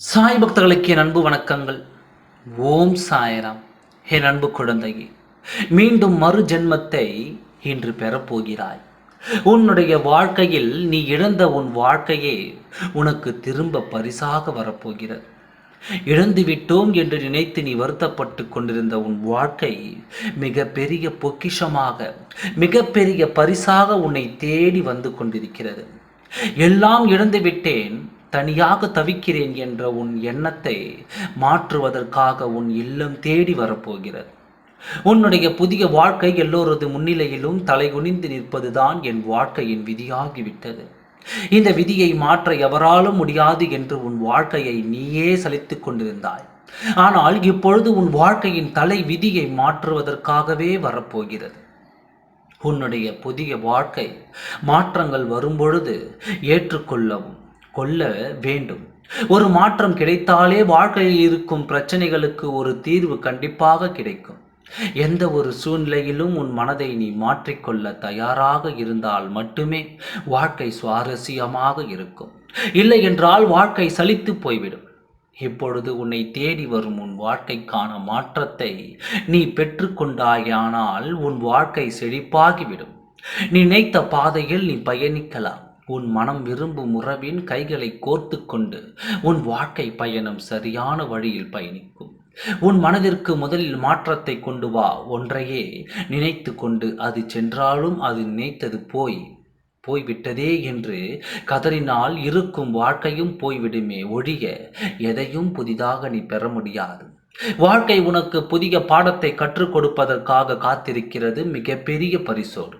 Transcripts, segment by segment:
சாய் பக்தர்களுக்கு என் அன்பு வணக்கங்கள். ஓம் சாயராம். என் அன்பு குழந்தையே மீண்டும் மறு ஜென்மத்தை இன்று பெறப்போகிறாய். உன்னுடைய வாழ்க்கையில் நீ இழந்த உன் வாழ்க்கையே உனக்கு திரும்ப பரிசாக வரப்போகிறது. இழந்து விட்டோம் என்று நினைத்து நீ வருத்தப்பட்டு கொண்டிருந்த உன் வாழ்க்கை மிக பெரிய பொக்கிஷமாக மிகப்பெரிய பரிசாக உன்னை தேடி வந்து கொண்டிருக்கிறது. எல்லாம் இழந்து விட்டேன் தனியாக தவிக்கிறேன் என்ற உன் எண்ணத்தை மாற்றுவதற்காக உன் இல்லம் தேடி வரப்போகிறது. உன்னுடைய புதிய வாழ்க்கை எல்லோரது முன்னிலையிலும் தலைகுனிந்து நிற்பதுதான் என் வாழ்க்கையின் விதியாகிவிட்டது. இந்த விதியை மாற்ற எவராலும் முடியாது என்று உன் வாழ்க்கையை நீயே சலித்து கொண்டிருந்தாய். ஆனால் இப்பொழுது உன் வாழ்க்கையின் தலை விதியை மாற்றுவதற்காகவே வரப்போகிறது. உன்னுடைய புதிய வாழ்க்கை மாற்றங்கள் வரும்பொழுது ஏற்றுக்கொள்ளவும் கொள்ள வேண்டும். ஒரு மாற்றம் கிடைத்தாலே வாழ்க்கையில் இருக்கும் பிரச்சனைகளுக்கு ஒரு தீர்வு கண்டிப்பாக கிடைக்கும். எந்த ஒரு சூழ்நிலையிலும் உன் மனதை நீ மாற்றிக்கொள்ள தயாராக இருந்தால் மட்டுமே வாழ்க்கை சுவாரஸ்யமாக இருக்கும். இல்லை என்றால் வாழ்க்கை சலித்து போய்விடும். இப்பொழுது உன்னை தேடி வரும் உன் வாழ்க்கைக்கான மாற்றத்தை நீ பெற்றுக்கொண்டாயானால் உன் வாழ்க்கை செழிப்பாகிவிடும். நீ நினைத்த பாதையில் நீ பயணிக்கலாம். உன் மனம் விரும்பும் உறவின் கைகளை கோர்த்து கொண்டு உன் வாழ்க்கை பயணம் சரியான வழியில் பயணிக்கும். உன் மனதிற்கு முதலில் மாற்றத்தை கொண்டு வா. ஒன்றையே நினைத்து கொண்டு அது சென்றாலும் அது நினைத்தது போய் போய்விட்டதே என்று கதறினால் இருக்கும் வாழ்க்கையும் போய்விடுமே ஒழிய எதையும் புதிதாக நீ பெற முடியாது. வாழ்க்கை உனக்கு புதிய பாடத்தை கற்றுக் கொடுப்பதற்காக காத்திருக்கிறது மிகப்பெரிய பரிசோடு.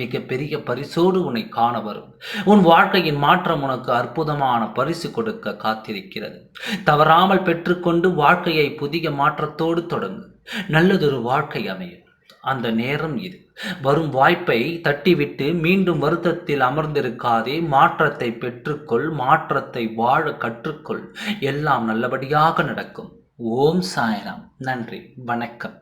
மிகப்பெரிய பரிசோடு உன்னை காண வரும். உன் வாழ்க்கையின் மாற்றம் உனக்கு அற்புதமான பரிசு கொடுக்க காத்திருக்கிறது. தவறாமல் பெற்றுக்கொண்டு வாழ்க்கையை புதிய மாற்றத்தோடு தொடங்கு. நல்லதொரு வாழ்க்கை அமையும். அந்த நேரம் இது. வரும் வாய்ப்பை தட்டிவிட்டு மீண்டும் வருத்தத்தில் அமர்ந்திருக்காதே. மாற்றத்தை பெற்றுக்கொள். மாற்றத்தை வாழ கற்றுக்கொள். எல்லாம் நல்லபடியாக நடக்கும். ஓம் சாய்ராம். நன்றி. வணக்கம்.